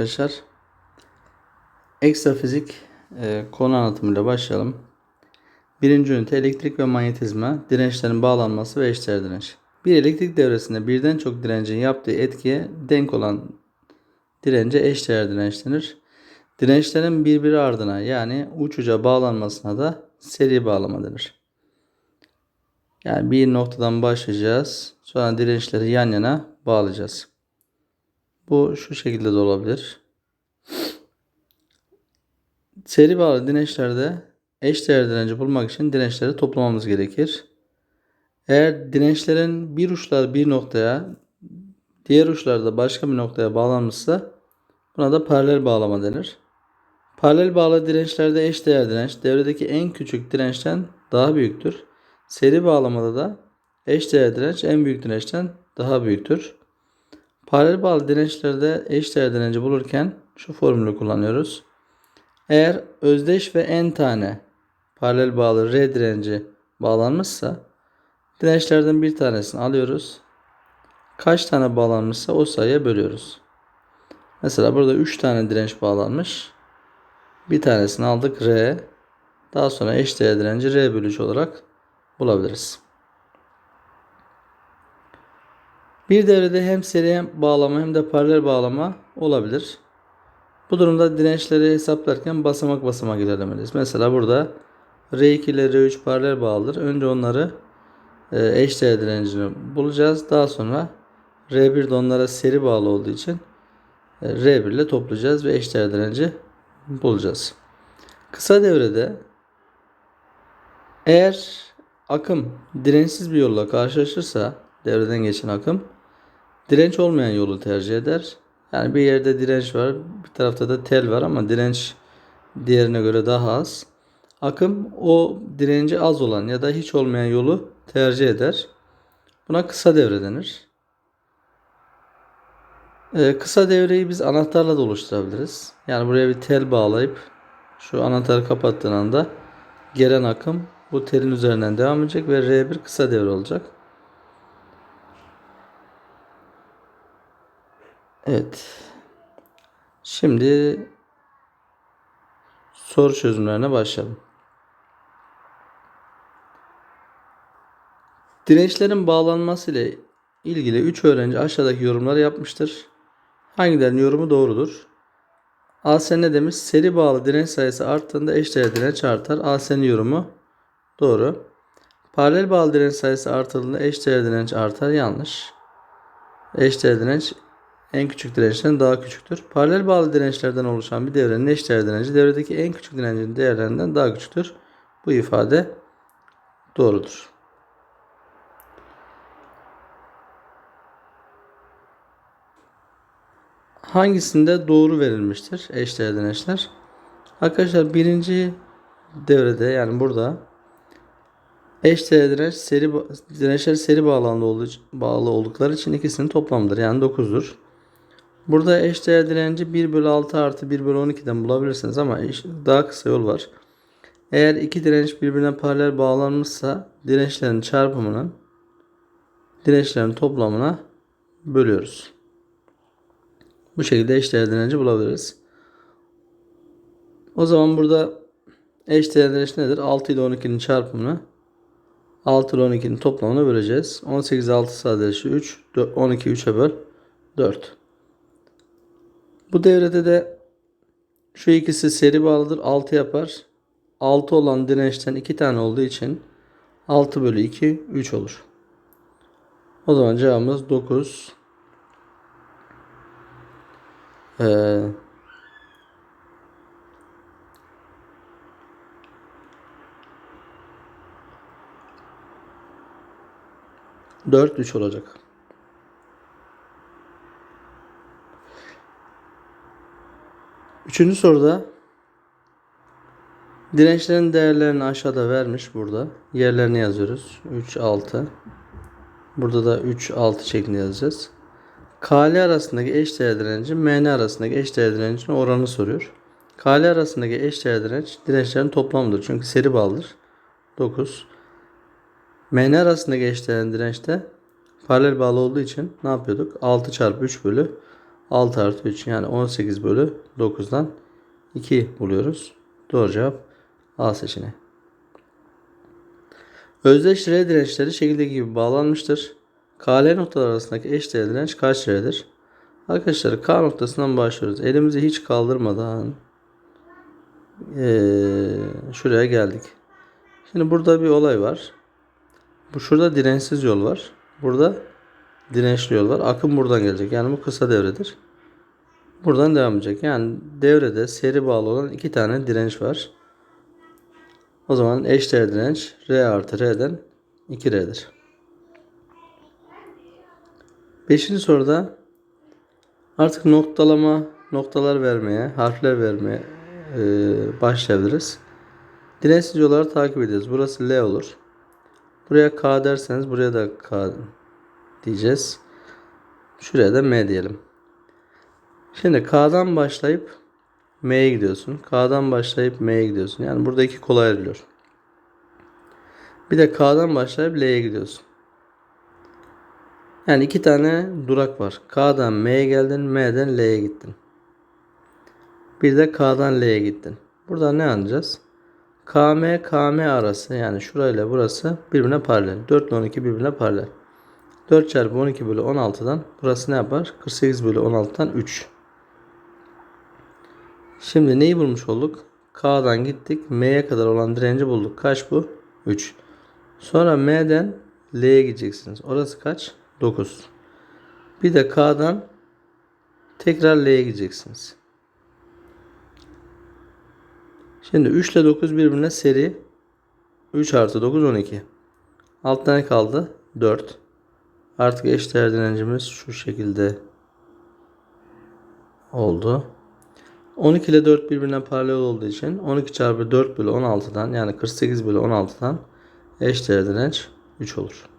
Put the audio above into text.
Arkadaşlar ekstra fizik e, konu anlatımıyla başlayalım. Birinci ünite elektrik ve manyetizma, dirençlerin bağlanması ve eşdeğer direnç. Bir elektrik devresinde birden çok direncin yaptığı etkiye denk olan dirence eşdeğer direnç denir. Dirençlerin birbiri ardına yani uç uca bağlanmasına da seri bağlama denir. Yani bir noktadan başlayacağız. Sonra dirençleri yan yana bağlayacağız. Bu şu şekilde de olabilir. Seri bağlı dirençlerde eşdeğer direnci bulmak için dirençleri toplamamız gerekir. Eğer dirençlerin bir uçları bir noktaya, diğer uçları da başka bir noktaya bağlanmışsa buna da paralel bağlama denir. Paralel bağlı dirençlerde eşdeğer direnç devredeki en küçük dirençten daha büyüktür. Seri bağlamada da eşdeğer direnç en büyük dirençten daha büyüktür. Paralel bağlı dirençlerde eşdeğer direnci bulurken şu formülü kullanıyoruz. Eğer özdeş ve n tane paralel bağlı R direnci bağlanmışsa dirençlerden bir tanesini alıyoruz. Kaç tane bağlanmışsa o sayıya bölüyoruz. Mesela burada 3 tane direnç bağlanmış. Bir tanesini aldık R. Daha sonra eşdeğer direnci R bölü 3 olarak bulabiliriz. Bir devrede hem seri bağlama hem de paralel bağlama olabilir. Bu durumda dirençleri hesaplarken basamak basamak ilerlemeliyiz. Mesela burada R2 ile R3 paralel bağlıdır. Önce onları eşdeğer direncini bulacağız. Daha sonra R1 de onlara seri bağlı olduğu için e, R1 ile toplayacağız ve eşdeğer direnci bulacağız. Kısa devrede eğer akım dirençsiz bir yolla karşılaşırsa devreden geçen akım direnç olmayan yolu tercih eder. Yani bir yerde direnç var, bir tarafta da tel var ama direnç diğerine göre daha az. Akım o direnci az olan ya da hiç olmayan yolu tercih eder. Buna kısa devre denir. Ee, kısa devreyi biz anahtarla da oluşturabiliriz. Yani buraya bir tel bağlayıp şu anahtarı kapattığın anda gelen akım bu telin üzerinden devam edecek ve R1 kısa devre olacak. Evet. Şimdi soru çözümlerine başlayalım. Dirençlerin bağlanması ile ilgili 3 öğrenci aşağıdaki yorumları yapmıştır. Hangilerinin yorumu doğrudur? AS ne demiş? Seri bağlı direnç sayısı arttığında eşdeğer direnç artar. AS'nin yorumu doğru. Paralel bağlı direnç sayısı artıldığında eşdeğer direnç artar. Yanlış. Eşdeğer direnç en küçük dirençten daha küçüktür. Paralel bağlı dirençlerden oluşan bir devrenin eşdeğer direnci devredeki en küçük direncin değerlerinden daha küçüktür. Bu ifade doğrudur. Hangisinde doğru verilmiştir eşdeğer dirençler? Arkadaşlar birinci devrede yani burada eşdeğer direnç seri dirençler seri bağlantılı olduğu, bağlı oldukları için ikisinin toplamıdır. Yani 9'dur. Burada eşdeğer direnci 1 bölü 6 artı 1 bölü 12'den bulabilirsiniz ama daha kısa yol var. Eğer iki direnç birbirine paralel bağlanmışsa dirençlerin çarpımının dirençlerin toplamına bölüyoruz. Bu şekilde eşdeğer direnci bulabiliriz. O zaman burada eşdeğer direnç nedir? 6 ile 12'nin çarpımını 6 ile 12'nin toplamını böleceğiz. 18 6 sadece 3. 12 3'e böl 4. Bu devrede de şu ikisi seri bağlıdır. 6 yapar. 6 olan dirençten 2 tane olduğu için 6 bölü 2 3 olur. O zaman cevabımız 9. Ee, Dört üç olacak. Üçüncü soruda dirençlerin değerlerini aşağıda vermiş burada. Yerlerini yazıyoruz. 3, 6. Burada da 3, 6 şeklinde yazacağız. KL arasındaki eşdeğer direnci MN arasındaki eşdeğer direncin oranını soruyor. KL arasındaki eşdeğer direnç dirençlerin toplamıdır. Çünkü seri bağlıdır. 9. MN arasındaki eşdeğer dirençte paralel bağlı olduğu için ne yapıyorduk? 6 çarpı 3 bölü 6 artı 3 yani 18 bölü 9'dan 2 buluyoruz. Doğru cevap A seçeneği. Özdeş R dirençleri şekildeki gibi bağlanmıştır. KL noktalar arasındaki eş değer direnç kaç R'dir? Arkadaşlar K noktasından başlıyoruz. Elimizi hiç kaldırmadan eee, şuraya geldik. Şimdi burada bir olay var. Bu şurada dirençsiz yol var. Burada dirençli yol var. Akım buradan gelecek. Yani bu kısa devredir. Buradan devam edecek. Yani devrede seri bağlı olan iki tane direnç var. O zaman eşdeğer direnç R artı R'den 2R'dir. Beşinci soruda artık noktalama, noktalar vermeye, harfler vermeye e, başlayabiliriz. Dirençsiz yolları takip ediyoruz. Burası L olur. Buraya K derseniz buraya da K diyeceğiz. Şuraya da M diyelim. Şimdi K'dan başlayıp M'ye gidiyorsun. K'dan başlayıp M'ye gidiyorsun. Yani burada iki kolay ayrılıyor. Bir de K'dan başlayıp L'ye gidiyorsun. Yani iki tane durak var. K'dan M'ye geldin, M'den L'ye gittin. Bir de K'dan L'ye gittin. Burada ne anlayacağız? KM KM arası yani şurayla burası birbirine paralel. 4 ile 12 birbirine paralel. 4 çarpı 12 bölü 16'dan burası ne yapar? 48 bölü 16'dan 3. Şimdi neyi bulmuş olduk? K'dan gittik. M'ye kadar olan direnci bulduk. Kaç bu? 3. Sonra M'den L'ye gideceksiniz. Orası kaç? 9. Bir de K'dan tekrar L'ye gideceksiniz. Şimdi 3 ile 9 birbirine seri. 3 artı 9 12. Altta ne kaldı? 4. Artık eşdeğer direncimiz şu şekilde oldu. 12 ile 4 birbirine paralel olduğu için 12 çarpı 4 bölü 16'dan yani 48 bölü 16'dan eşdeğer direnç 3 olur.